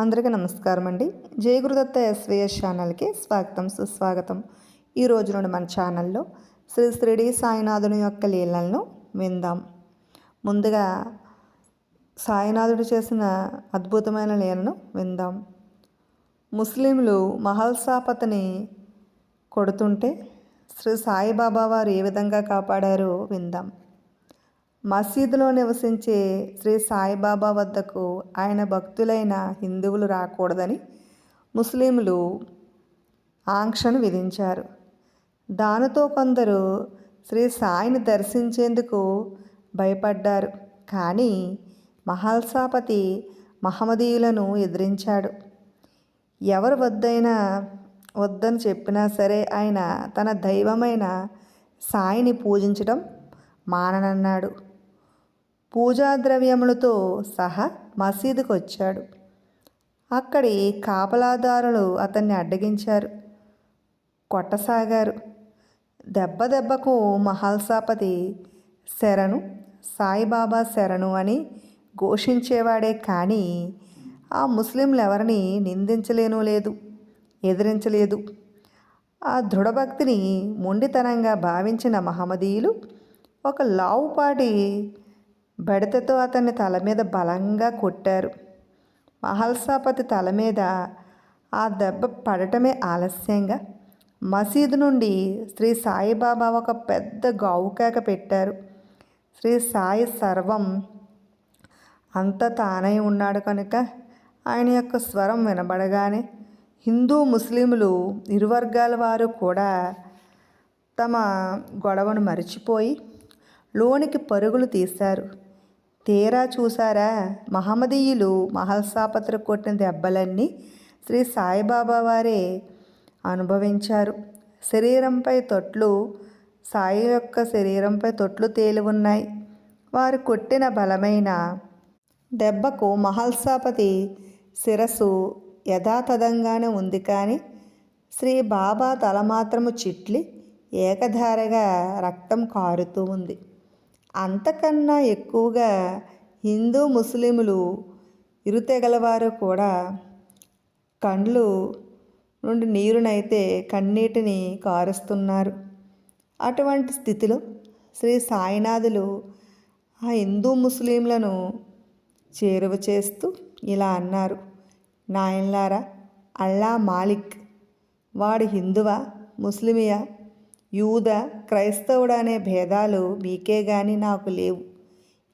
అందరికీ నమస్కారం అండి జయగురుదత్త ఎస్విఎస్ ఛానల్కి స్వాగతం సుస్వాగతం. ఈ రోజు నుండి మన ఛానల్లో శ్రీ శ్రీడి సాయినాథుని యొక్క లీలలను విందాం. ముందుగా సాయినాథుడు చేసిన అద్భుతమైన లీలను విందాం. ముస్లింలు మహల్సాపతిని కొడుతుంటే శ్రీ సాయిబాబా వారు ఏ విధంగా కాపాడారో విందాం. మసీదులో నివసించే శ్రీ సాయిబాబా వద్దకు ఆయన భక్తులైన హిందువులు రాకూడదని ముస్లింలు ఆంక్షను విధించారు. దానితో కొందరు శ్రీ సాయిని దర్శించేందుకు భయపడ్డారు. కానీ మహల్సాపతి మహమ్మదీయులను ఎదిరించాడు. ఎవరు వద్దైనా వద్దని చెప్పినా సరే ఆయన తన దైవమైన సాయిని పూజించడం మాననన్నాడు. పూజా ద్రవ్యములతో సహా మసీదుకు వచ్చాడు. అక్కడి కాపలాదారులు అతన్ని అడ్డగించారు. కొట్టసాగారు. దెబ్బ దెబ్బకు మహల్సాపతి శరణు సాయిబాబా శరణు అని ఘోషించేవాడే కానీ ఆ ముస్లింలు ఎవరిని నిందించలేను లేదు ఎదిరించలేదు. ఆ దృఢభక్తిని మొండితనంగా భావించిన మహమ్మదీయులు ఒక లావుపాటి బెడతతో అతన్ని తల మీద బలంగా కొట్టారు. మహల్సాపతి తల మీద ఆ దెబ్బ పడటమే ఆలస్యంగా మసీదు నుండి శ్రీ సాయిబాబా ఒక పెద్ద గావుకేక పెట్టారు. శ్రీ సాయి సర్వం అంత తానై ఉన్నాడు కనుక ఆయన యొక్క స్వరం వినబడగానే హిందూ ముస్లింలు ఇరు వర్గాల వారు కూడా తమ గొడవను మరిచిపోయి లోనికి పరుగులు తీశారు. తీరా చూసారా? మహమ్మదీయులు మహల్సాపత్ర కొట్టిన దెబ్బలన్నీ శ్రీ సాయిబాబా వారే అనుభవించారు. శరీరంపై తొట్లు సాయి యొక్క శరీరంపై తొట్లు తేలి ఉన్నాయి. వారు కొట్టిన బలమైన దెబ్బకు మహల్సాపతి శిరస్సు యథాతథంగానే ఉంది కానీ శ్రీ బాబా తల మాత్రము చిట్లి ఏకధారగా రక్తం కారుతూ ఉంది. అంతకన్నా ఎక్కువగా హిందూ ముస్లింలు ఇరుతెగలవారు కూడా కండ్లు నుండి నీరునైతే కన్నీటిని కారుస్తున్నారు. అటువంటి స్థితిలో శ్రీ సాయినాథులు ఆ హిందూ ముస్లింలను చేరువ చేస్తూ ఇలా అన్నారు. నాయన్లారా అల్లా మాలిక్ వాడు హిందువా ముస్లిమియా? యూద క్రైస్తవుడు అనే భేదాలు మీకే గాని నాకు లేవు.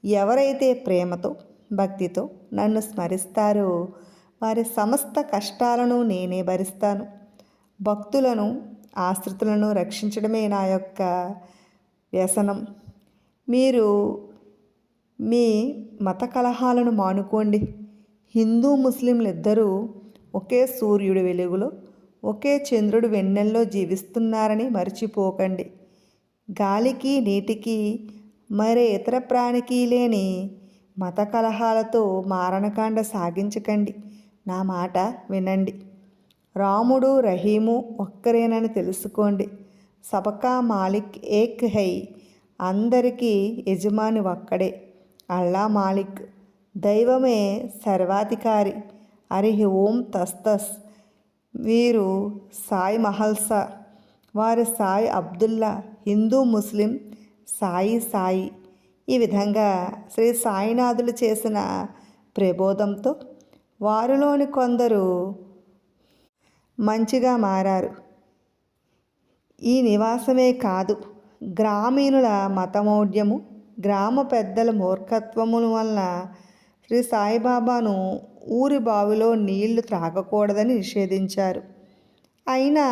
ఎవరైతే ప్రేమతో భక్తితో నన్ను స్మరిస్తారో వారి సమస్త కష్టాలను నేనే భరిస్తాను. భక్తులను ఆశ్రితులను రక్షించడమే నా యొక్క వ్యసనం. మీరు మీ మత కలహాలను మానుకోండి. హిందూ ముస్లింలు ఇద్దరూ ఒకే సూర్యుడి వెలుగులో ఒకే చంద్రుడు వెన్నెల్లో జీవిస్తున్నారని మర్చిపోకండి. గాలికి నీటికి మరే ఇతర ప్రాణికి లేని మత కలహాలతో మారణకాండ సాగించకండి. నా మాట వినండి. రాముడు రహీము ఒక్కరేనని తెలుసుకోండి. సబకా మాలిక్ ఏక్ హై అందరికీ యజమాని ఒక్కడే. అల్లా మాలిక్ దైవమే సర్వాధికారి. హరి ఓం తస్తస్ వీరు సాయి మహల్సా వారి సాయి అబ్దుల్లా హిందూ ముస్లిం సాయి సాయి. ఈ విధంగా శ్రీ సాయినాథులు చేసిన ప్రబోధంతో వారిలోని కొందరు మంచిగా మారారు. ఈ నివాసమే కాదు గ్రామీణుల మతమౌఢ్యము గ్రామ పెద్దల మూర్ఖత్వముల వలన శ్రీ సాయిబాబాను ఊరి బావిలో నీళ్ళు త్రాగకూడదని నిషేధించారు. అయినా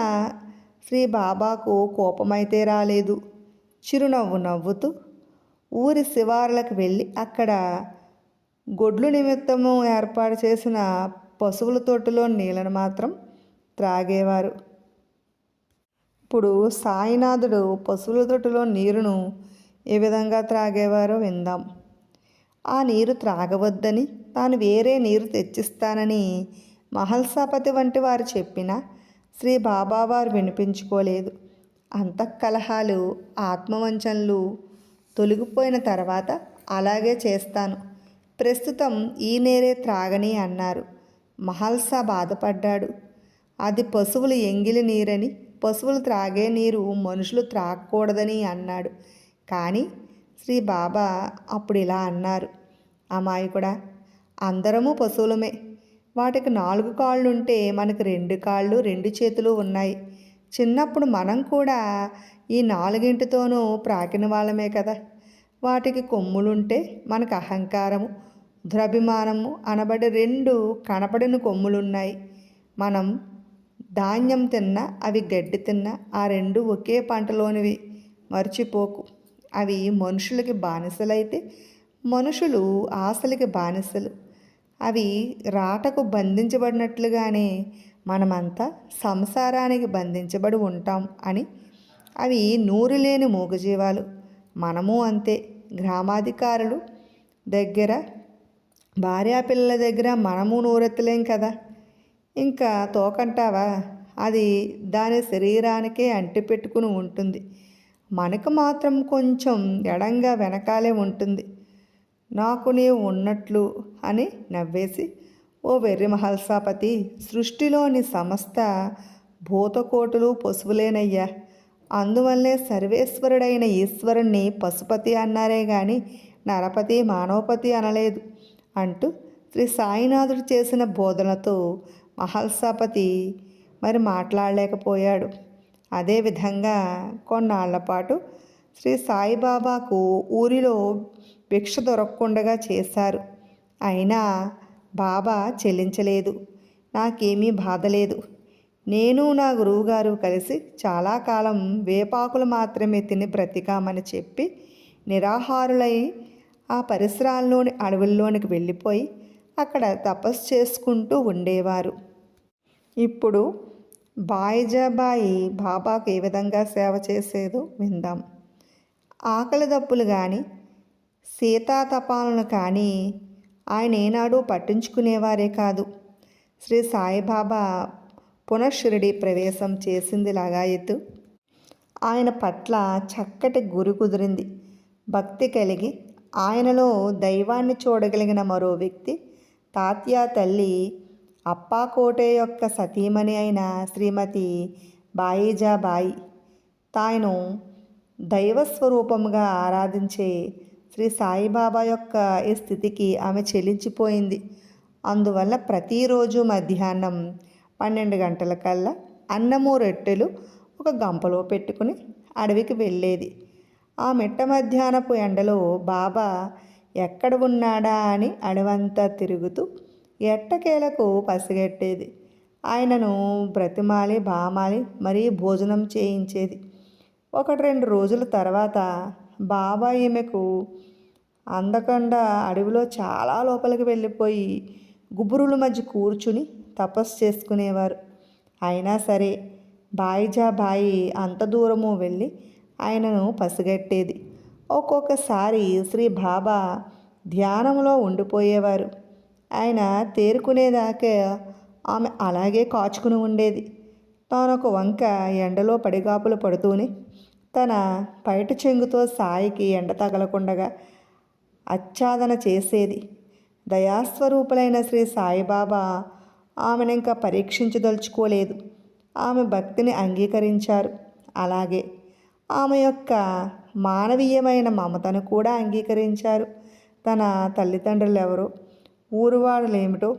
శ్రీ బాబాకు కోపమైతే రాలేదు. చిరునవ్వు నవ్వుతూ ఊరి శివార్లకు వెళ్ళి అక్కడ గొడ్లు నిమిత్తము ఏర్పాటు చేసిన పశువుల తోటలో నీళ్ళను మాత్రం త్రాగేవారు. ఇప్పుడు సాయినాథుడు పశువుల తోటలో నీరును ఏ విధంగా త్రాగేవారో విందాం. ఆ నీరు త్రాగవద్దని తాను వేరే నీరు తెచ్చిస్తానని మహల్సాపతి వంటి వారు చెప్పినా శ్రీ బాబావారు వినిపించుకోలేదు. అంతఃకలహాలు ఆత్మవంచనలు తొలగిపోయిన తర్వాత అలాగే చేస్తాను. ప్రస్తుతం ఈ నీరే త్రాగని అన్నారు. మహల్సా బాధపడ్డాడు. అది పశువులు ఎంగిలి నీరని పశువులు త్రాగే నీరు మనుషులు త్రాగకూడదని అన్నాడు. కానీ శ్రీ బాబా అప్పుడు ఇలా అన్నారు. అమాయకుడా అందరము పశువులమే. వాటికి నాలుగు కాళ్ళు ఉంటే మనకు రెండు కాళ్ళు రెండు చేతులు ఉన్నాయి. చిన్నప్పుడు మనం కూడా ఈ నాలుగింటితోనూ ప్రాకిన వాళ్ళమే కదా. వాటికి కొమ్ములుంటే మనకు అహంకారము దురభిమానము అనబడి రెండు కనపడిన కొమ్ములున్నాయి. మనం ధాన్యం తిన్నా అవి గడ్డి తిన్నా ఆ రెండు ఒకే పంటలోనివి. మర్చిపోకు. అవి మనుషులకి బానిసలైతే మనుషులు ఆశలకి బానిసలు. అవి రాటకు బంధించబడినట్లుగానే మనమంతా సంసారానికి బంధించబడి ఉంటాం అని. అవి నూరు లేని మూగజీవాలు. మనము అంతే. గ్రామాధికారులు దగ్గర భార్యాపిల్లల దగ్గర మనము నూరెత్తలేం కదా. ఇంకా తోకంటావా? అది దాని శరీరానికే అంటిపెట్టుకుని ఉంటుంది. మనకు మాత్రం కొంచెం ఎడంగా వెనకాలే ఉంటుంది. నాకు నీవు ఉన్నట్లు అని నవ్వేసి ఓ వెర్రి మహల్సాపతి సృష్టిలోని సమస్త భూతకోటులు పశువులేనయ్యా. అందువల్లే సర్వేశ్వరుడైన ఈశ్వరుణ్ణి పశుపతి అన్నారే గాని నరపతి మానవపతి అనలేదు అంటూ శ్రీ సాయినాథుడు చేసిన బోధనతో మహల్సాపతి మరి మాట్లాడలేకపోయాడు. అదేవిధంగా కొన్నాళ్ళ పాటు శ్రీ సాయిబాబాకు ఊరిలో భిక్ష దొరకకుండగా చేశారు. అయినా బాబా చెల్లించలేదు. నాకేమీ బాధ లేదు. నేను నా గురువుగారు కలిసి చాలా కాలం వేపాకులు మాత్రమే తిని బ్రతికామని చెప్పి నిరాహారులై ఆ పరిసరాల్లోని అడవుల్లోనికి వెళ్ళిపోయి అక్కడ తపస్సు చేసుకుంటూ ఉండేవారు. ఇప్పుడు బాయిజాబాయి బాబాకు ఏ విధంగా సేవ చేసేదో విందాం. ఆకలి దప్పులు కానీ సీతాతపాలను కానీ ఆయన ఏనాడు పట్టించుకునేవారే కాదు. శ్రీ సాయిబాబా పునఃషిరిడి ప్రవేశం చేసింది లాగాయతు ఆయన పట్ల చక్కటి గురి కుదిరింది. భక్తి కలిగి ఆయనలో దైవాన్ని చూడగలిగిన మరో వ్యక్తి తాత్య తల్లి అప్పాకోటే యొక్క సతీమణి అయిన శ్రీమతి బాయిజాబాయి తాను దైవస్వరూపముగా ఆరాధించే శ్రీ సాయిబాబా యొక్క ఈ స్థితికి ఆమె చెల్లించిపోయింది అందువల్ల ప్రతిరోజు మధ్యాహ్నం పన్నెండు గంటల కల్లా అన్నము రొట్టెలు ఒక గంపలో పెట్టుకుని అడవికి వెళ్ళేది. ఆ మిట్ట మధ్యాహ్నపు ఎండలో బాబా ఎక్కడ ఉన్నాడా అని అడవంతా తిరుగుతూ ఎట్టకేలకు పసిగట్టేది. ఆయనను బ్రతిమాలి బామాలి మరీ భోజనం చేయించేది. ఒకటి రెండు రోజుల తర్వాత బాబా ఈమెకు అందకుండా అడవిలో చాలా లోపలికి వెళ్ళిపోయి గుబురుల మధ్య కూర్చుని తపస్సు చేసుకునేవారు. అయినా సరే బాయిజా బాయి అంత దూరము వెళ్ళి ఆయనను పసిగట్టేది. ఒక్కొక్కసారి శ్రీ బాబా ధ్యానంలో ఉండిపోయేవారు. ఆయన తేరుకునేదాకా ఆమె అలాగే కాచుకుని ఉండేది. తానొక వంక ఎండలో పడిగాపులు పడుతూనే తన పైట చెంగుతో సాయికి ఎండ తగలకుండగా ఆచ్ఛాదన చేసేది. దయాస్వరూపులైన శ్రీ సాయిబాబా ఆమెను ఇంకా పరీక్షించదలుచుకోలేదు. ఆమె భక్తిని అంగీకరించారు. అలాగే ఆమె యొక్క మానవీయమైన మమతను కూడా అంగీకరించారు. తన తల్లిదండ్రులు ఎవరో ఊరువాడలేమిటో?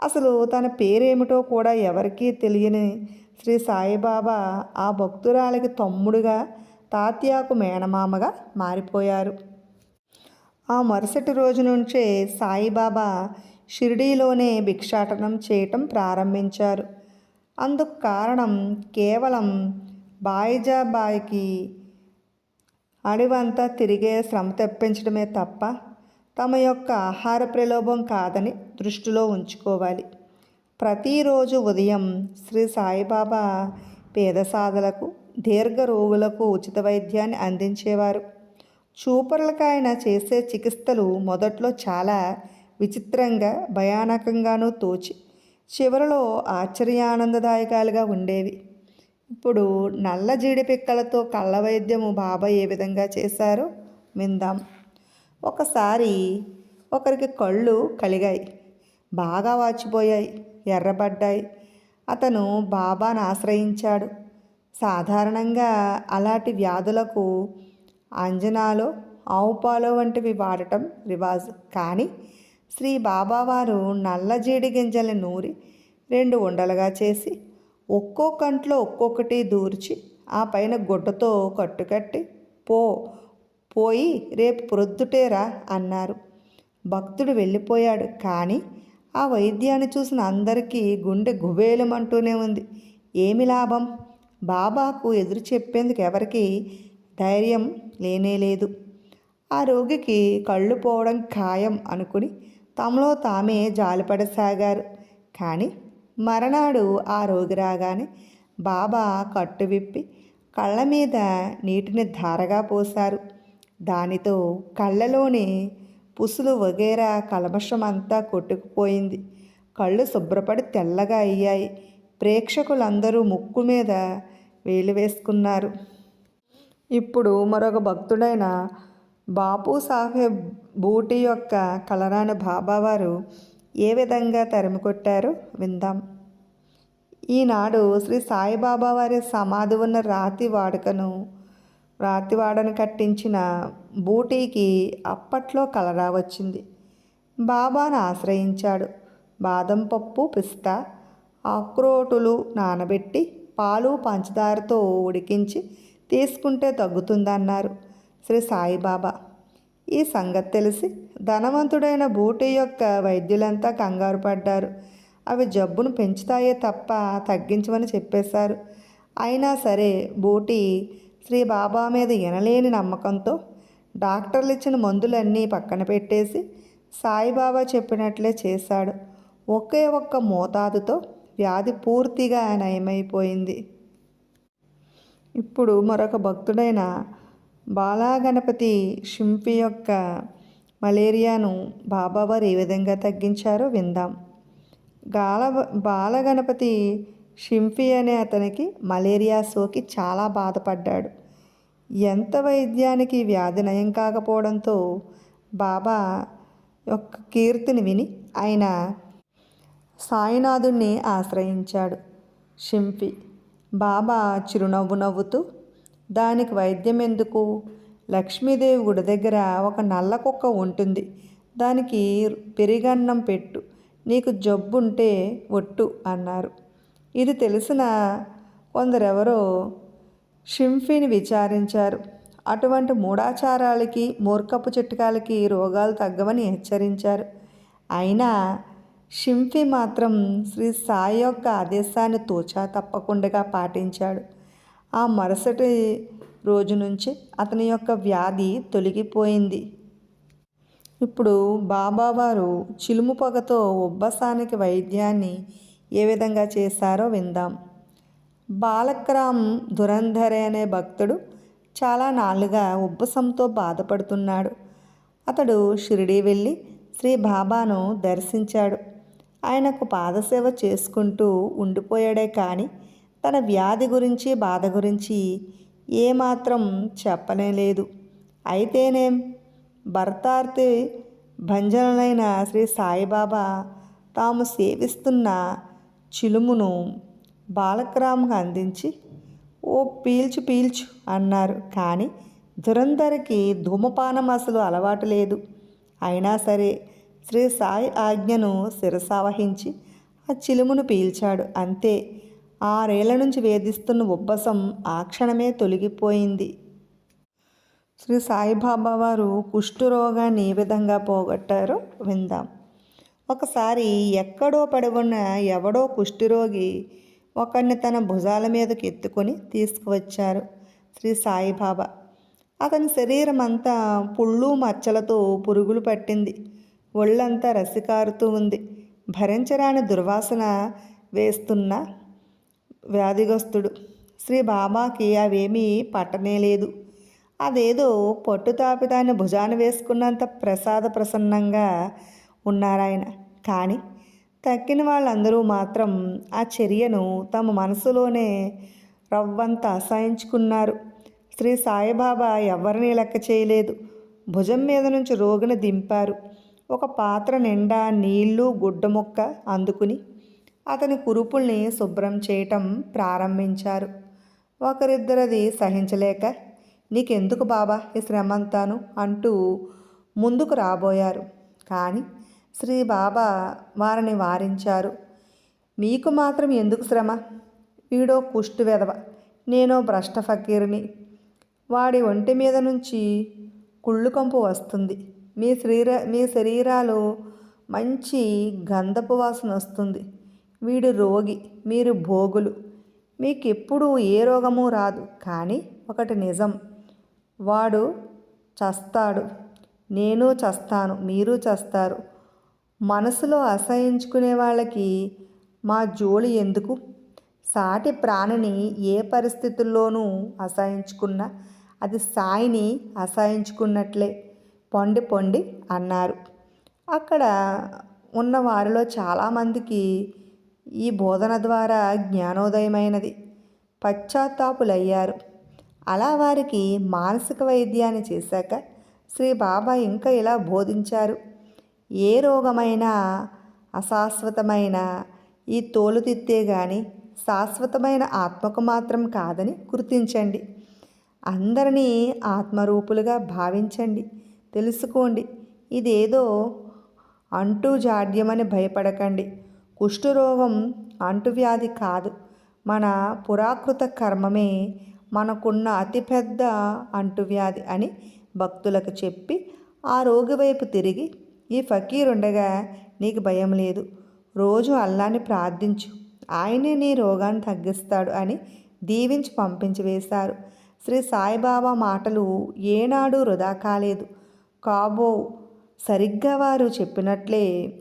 అసలు తన పేరేమిటో కూడా ఎవరికీ తెలియని శ్రీ సాయిబాబా ఆ భక్తురాలికి తమ్ముడుగా తాత్యాకు మేనమామగా మారిపోయారు. ఆ మరుసటి రోజు నుంచే సాయిబాబా షిరిడీలోనే భిక్షాటనం చేయటం ప్రారంభించారు. అందుకు కారణం కేవలం బాయిజాబాయికి అడివంతా తిరిగే శ్రమ తెప్పించడమే తప్ప తమ యొక్క ఆహార ప్రలోభం కాదని దృష్టిలో ఉంచుకోవాలి. ప్రతిరోజు ఉదయం శ్రీ సాయిబాబా పేద సాధలకు దీర్ఘ రోగులకు ఉచిత వైద్యాన్ని అందించేవారు. చూపర్లకు ఆయన చేసే చికిత్సలు మొదట్లో చాలా విచిత్రంగా భయానకంగానూ తోచి చివరిలో ఆశ్చర్యానందదాయకాలుగా ఉండేవి. ఇప్పుడు నల్ల జీడిపిక్కలతో కళ్ళ వైద్యము బాబా ఏ విధంగా చేశారో విందాం. ఒకసారి ఒకరికి కళ్ళు కలిగాయి. బాగా వాచిపోయాయి ఎర్రబడ్డాయి. అతను బాబాను ఆశ్రయించాడు. సాధారణంగా అలాంటి వ్యాధులకు అంజనాలో ఆవుపాలో వంటివి వాడటం రివాజు. కానీ శ్రీ బాబావారు నల్ల జీడి గింజల్ని నూరి రెండు ఉండలుగా చేసి ఒక్కో కంట్లో ఒక్కొక్కటి దూర్చి ఆ పైన గుడ్డతో కట్టుకట్టి పో పోయి రేపు ప్రొద్దుటేరా అన్నారు. భక్తుడు వెళ్ళిపోయాడు. కానీ ఆ వైద్యాన్ని చూసిన అందరికీ గుండె గుబేలమంటూనే ఉంది. ఏమి లాభం? బాబాకు ఎదురు చెప్పేందుకు ఎవరికి ధైర్యం లేనేలేదు ఆ రోగికి కళ్ళు పోవడం ఖాయం అనుకుని తమలో తామే జాలిపడసాగారు. కానీ మరనాడు ఆ రోగి రాగానే బాబా కట్టు విప్పి కళ్ళ మీద నీటిని ధారగా పోశారు. దానితో కళ్ళలోని పుసులు వగేరా కలమషమంతా అంతా కొట్టుకుపోయింది. కళ్ళు శుభ్రపడి తెల్లగా అయ్యాయి. ప్రేక్షకులందరూ ముక్కు మీద వేలు వేసుకున్నారు. ఇప్పుడు మరొక భక్తుడైన బాపు సాహెబ్ బూటి యొక్క కలరాని బాబావారు ఏ విధంగా తరిమికొట్టారో విందాం. ఈనాడు శ్రీ సాయిబాబా వారి సమాధి ఉన్న రాతి వాడుకను రాతివాడను కట్టించిన బూటీకి అప్పట్లో కలరా వచ్చింది. బాబాను ఆశ్రయించాడు. బాదం పప్పు పిస్తా ఆక్రోటులు నానబెట్టి పాలు పంచదారతో ఉడికించి తీసుకుంటే తగ్గుతుందన్నారు శ్రీ సాయిబాబా. ఈ సంగతి తెలిసి ధనవంతుడైన బూటీ యొక్క వైద్యులంతా కంగారు పడ్డారు. అవి జబ్బును పెంచుతాయే తప్ప తగ్గించమని చెప్పేశారు. అయినా సరే బూటీ శ్రీ బాబా మీద ఎనలేని నమ్మకంతో డాక్టర్లు ఇచ్చిన మందులన్నీ పక్కన పెట్టేసి సాయిబాబా చెప్పినట్లే చేశాడు. ఒకే ఒక్క మోతాదుతో వ్యాధి పూర్తిగా నయమైపోయింది. ఇప్పుడు మరొక భక్తుడైన బాలాగణపతి షింపి యొక్క మలేరియాను బాబావారు ఏ విధంగా తగ్గించారో విందాం. గాల బాలగణపతి షింఫీ అనే అతనికి మలేరియా సోకి చాలా బాధపడ్డాడు. ఎంత వైద్యానికి వ్యాధి నయం కాకపోవడంతో బాబా యొక్క కీర్తిని విని ఆయన సాయినాథుణ్ణి ఆశ్రయించాడు. షింఫీ బాబా చిరునవ్వు నవ్వుతూ దానికి వైద్యం ఎందుకు? లక్ష్మీదేవి గుడి దగ్గర ఒక నల్ల కుక్క ఉంటుంది. దానికి పెరిగన్నం పెట్టు. నీకు జబ్బుంటే ఒట్టు అన్నారు. ఇది తెలిసిన కొందరెవరో షింఫీని విచారించారు. అటువంటి మూఢాచారాలకి మూర్ఖపు చిట్కాలకి రోగాలు తగ్గవని హెచ్చరించారు. అయినా షింఫీ మాత్రం శ్రీ సాయి యొక్క ఆదేశాన్ని తూచా తప్పకుండా పాటించాడు. ఆ మరుసటి రోజు నుంచి అతని యొక్క వ్యాధి తొలగిపోయింది. ఇప్పుడు బాబావారు చిలుము పొగతో ఉబ్బసానికి వైద్యాన్ని ఏ విధంగా చేశారో విందాం. బాలక్రామ్ దురంధరే అనే భక్తుడు చాలా నాళ్ళుగా ఉబ్బసంతో బాధపడుతున్నాడు. అతడు షిరిడీ వెళ్ళి శ్రీ బాబాను దర్శించాడు. ఆయనకు పాదసేవ చేసుకుంటూ ఉండిపోయాడే కానీ తన వ్యాధి గురించి బాధ గురించి ఏమాత్రం చెప్పనే లేదు అయితేనేం? భర్తార్తి భంజనులైన శ్రీ సాయిబాబా తాము సేవిస్తున్న చిలుమును బాలకరాముకు అందించి ఓ పీల్చు పీల్చు అన్నారు. కానీ దురందరికి ధూమపానం అసలు అలవాటు లేదు. అయినా సరే శ్రీ సాయి ఆజ్ఞను శిరసావహించి ఆ చిలుమును పీల్చాడు. అంతే. ఆరేళ్ళ నుంచి వేధిస్తున్న ఉబ్బసం ఆ క్షణమే తొలగిపోయింది. శ్రీ సాయిబాబా వారు కుష్ఠరోగాన్ని ఏ విధంగా పోగొట్టారో విందాం. ఒకసారి ఎక్కడో పడి ఉన్న ఎవడో కుష్ఠిరోగి ఒకరిని తన భుజాల మీదకి ఎత్తుకొని తీసుకువచ్చారు శ్రీ సాయిబాబా. అతని శరీరం అంతా పుళ్ళు మచ్చలతో పురుగులు పట్టింది. ఒళ్ళంతా రసికారుతూ ఉంది. భరించరాని దుర్వాసన వేస్తున్న వ్యాధిగస్తుడు శ్రీ బాబాకి అవేమీ పట్టనేలేదు అదేదో పొట్టు తాపిదాన్ని భుజాన వేసుకున్నంత ప్రసాద ప్రసన్నంగా ఉన్నారాయన. కానీ తక్కిన వాళ్ళందరూ మాత్రం ఆ చర్యను తమ మనసులోనే రవ్వంత అసహించుకున్నారు. శ్రీ సాయిబాబా ఎవరిని లెక్క చేయలేదు. భుజం మీద నుంచి రోగిని దింపారు. ఒక పాత్ర నిండా నీళ్ళు గుడ్డ ముక్క అందుకుని అతని కురుపుల్ని శుభ్రం చేయటం ప్రారంభించారు. ఒకరిద్దరది సహించలేక నీకెందుకు బాబా ఈ శ్రమంతాను? అంటూ ముందుకు రాబోయారు. కానీ శ్రీ బాబా వారిని వారించారు. మీకు మాత్రం ఎందుకు శ్రమ? వీడో కుష్టు వెధవ నేనో భ్రష్ట ఫకీర్ని. వాడి ఒంటి మీద నుంచి కుళ్ళు కంపు వస్తుంది. మీ శరీర మీ శరీరాలు మంచి గంధపు వాసన వస్తుంది. వీడు రోగి మీరు భోగులు. మీకు ఎప్పుడూ ఏ రోగము రాదు. కానీ ఒకటి నిజం వాడు చస్తాడు. నేను చస్తాను మీరు చస్తారు. మనసులో అసహించుకునే వాళ్ళకి మా జోలి ఎందుకు? సాటి ప్రాణిని ఏ పరిస్థితుల్లోనూ అసహించుకున్నా అది సాయిని అసహించుకున్నట్లే పొండి పొండి అన్నారు. అక్కడ ఉన్న వారిలో చాలామందికి ఈ బోధన ద్వారా జ్ఞానోదయమైనది. పశ్చాత్తాపులయ్యారు. అలా వారికి మానసిక వైద్యాన్ని చేశాక శ్రీ బాబా ఇంకా ఇలా బోధించారు. ఏ రోగమైనా అశాశ్వతమైన ఈ తోలుతిత్తే గాని శాశ్వతమైన ఆత్మకు మాత్రం కాదని గుర్తించండి. అందరినీ ఆత్మరూపులుగా భావించండి. తెలుసుకోండి. ఇదేదో అంటూ జాడ్యమని భయపడకండి. కుష్ఠరోగం అంటువ్యాధి కాదు. మన పురాకృత కర్మమే మనకున్న అతిపెద్ద అంటువ్యాధి అని భక్తులకు చెప్పి ఆ రోగి వైపు తిరిగి ఈ ఫకీర్ ఉండగా నీకు భయం లేదు. రోజు అల్లాని ప్రార్థించు. ఆయనే నీ రోగాన్ని తగ్గిస్తాడు అని దీవించి పంపించి వేశారు. శ్రీ సాయిబాబా మాటలు ఏనాడు వృధా కాలేదు. కాబో సరిగ్గా వారు చెప్పినట్లే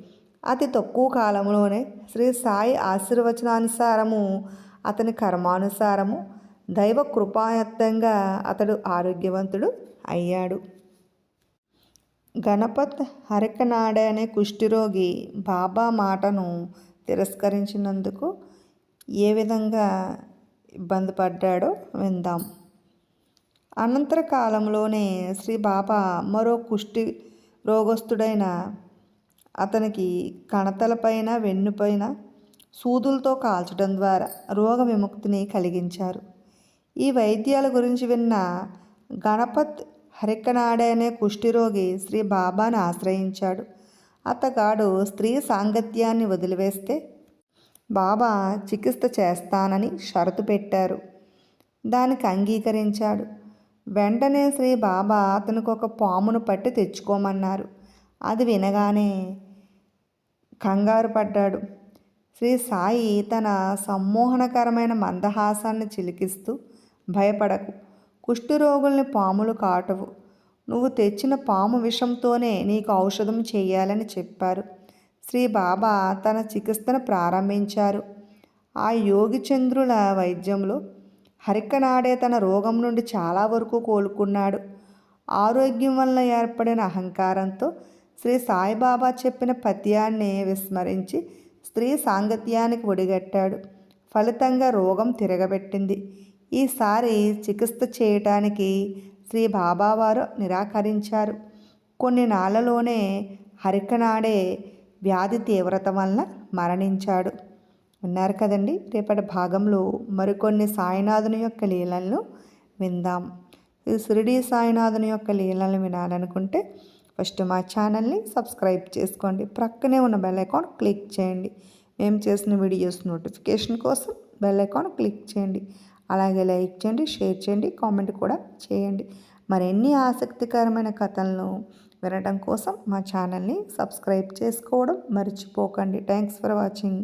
అతి తక్కువ కాలంలోనే శ్రీ సాయి ఆశీర్వచనానుసారము అతని కర్మానుసారము దైవ కృపాయత్తంగా అతడు ఆరోగ్యవంతుడు అయ్యాడు. గణపత్ హరికనాడే అనే కుష్ఠిరోగి బాబా మాటను తిరస్కరించినందుకు ఏ విధంగా ఇబ్బంది పడ్డాడో విందాం. అనంతర కాలంలోనే శ్రీ బాబా మరో కుష్టి రోగస్తుడైన అతనికి కణతలపైన వెన్నుపైన సూదులతో కాల్చడం ద్వారా రోగ విముక్తిని కలిగించారు. ఈ వైద్యాల గురించి విన్న గణపత్ హరిక్కనాడనే అనే కుష్ఠిరోగి శ్రీ బాబాను ఆశ్రయించాడు. అతగాడు స్త్రీ సాంగత్యాన్ని వదిలివేస్తే బాబా చికిత్స చేస్తానని షరతు పెట్టారు. దానికి అంగీకరించాడు. వెంటనే శ్రీ బాబా అతనికి ఒక పామును పట్టి తెచ్చుకోమన్నారు. అది వినగానే కంగారు పడ్డాడు. శ్రీ సాయి తన సమ్మోహనకరమైన మందహాసాన్ని చిలికిస్తూ భయపడకు. కుష్ఠరోగుల్ని పాములు కాటవు. నువ్వు తెచ్చిన పాము విషంతోనే నీకు ఔషధం చేయాలని చెప్పారు. శ్రీ బాబా తన చికిత్సను ప్రారంభించారు. ఆ యోగిచంద్రుల వైద్యంలో హరికనాడే తన రోగం నుండి చాలా వరకు కోలుకున్నాడు. ఆరోగ్యం వల్ల ఏర్పడిన అహంకారంతో శ్రీ సాయిబాబా చెప్పిన పద్యాన్ని విస్మరించి స్త్రీ సాంగత్యానికి ఒడిగట్టాడు. ఫలితంగా రోగం తిరగబెట్టింది. ఈసారి చికిత్స చేయటానికి శ్రీ బాబావారు నిరాకరించారు. కొన్ని నాళ్ళలోనే హరికనాడే వ్యాధి తీవ్రత వలన మరణించాడు. విన్నారు కదండి రేపటి భాగంలో మరికొన్ని సాయినాథుని యొక్క లీలలను విందాం. ఈ షిరిడి సాయినాథుని యొక్క లీలలను వినాలనుకుంటే ఫస్ట్ మా ఛానల్ని సబ్స్క్రైబ్ చేసుకోండి. ప్రక్కనే ఉన్న బెల్ అకౌంట్ క్లిక్ చేయండి. మేము చేసిన వీడియోస్ నోటిఫికేషన్ కోసం బెల్ అకౌంట్ క్లిక్ చేయండి. అలాగే లైక్ చేయండి షేర్ చేయండి కామెంట్ కూడా చేయండి. మరిన్ని ఆసక్తికరమైన కథలను వినడం కోసం మా ఛానల్ని సబ్స్క్రైబ్ చేసుకోవడం మర్చిపోకండి. Thanks for watching